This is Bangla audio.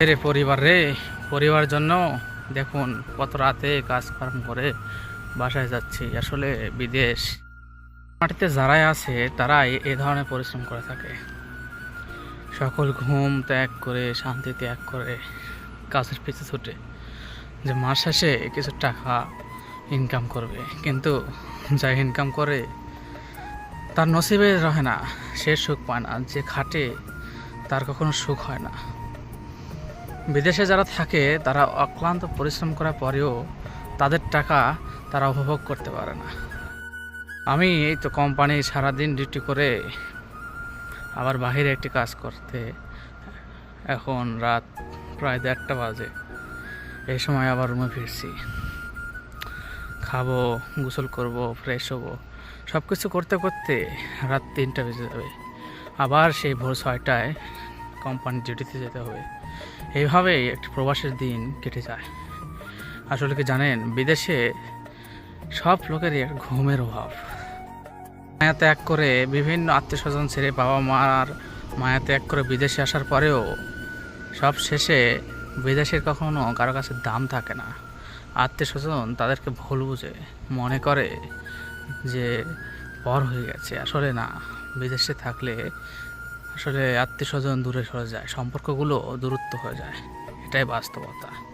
রে পরিবার রে, পরিবার জন্য দেখুন কত রাতে কাজকর্ম করে বাসায় যাচ্ছি। আসলে বিদেশ মাটিতে যারাই আছে, তারাই এ- ধরনের পরিশ্রম করে থাকে। সকল ঘুম ত্যাগ করে, শান্তি ত্যাগ করে, কাজের পিছু ছুটে যে মাস শেষে কিছু টাকা ইনকাম করবে। কিন্তু যা ইনকাম করে, তার নসিবে রহে না, সে সুখ পায় না। যে খাটে, তার কখনো সুখ হয় না। বিদেশে যারা থাকে, তারা অক্লান্ত পরিশ্রম করার পরেও তাদের টাকা তারা উপভোগ করতে পারে না। আমি এই তো কোম্পানি সারাদিন ডিউটি করে আবার বাইরে একটি কাজ করতে, এখন রাত প্রায় দেড়টা বাজে। এই সময় আবার রুমে ফিরছি। খাব, গোসল করব ফ্রেশ হব। সব কিছু করতে করতে রাত তিনটা বেজে যাবে। আবার সেই ভোর ছয়টায় কোম্পানির ডিউটিতে যেতে হবে। এইভাবেই একটি প্রবাসের দিন কেটে যায়। আসলে কি জানেন, বিদেশে সব লোকেরই ঘুমের অভাব। মায়া ত্যাগ করে বিভিন্ন আত্মীয় স্বজন ছেড়ে বাবা মার মায়া ত্যাগ করে বিদেশে আসার পরেও সব শেষে বিদেশের কখনো কারও কাছে দাম থাকে না। আত্মীয় স্বজন তাদেরকে ভুল বুঝে, মনে করে যে পর হয়ে গেছে। আসলে না, বিদেশে থাকলে আসলে আত্মীয় স্বজন দূরে সরে যায় সম্পর্কগুলো দূরত্ব হয়ে যায়। এটাই বাস্তবতা।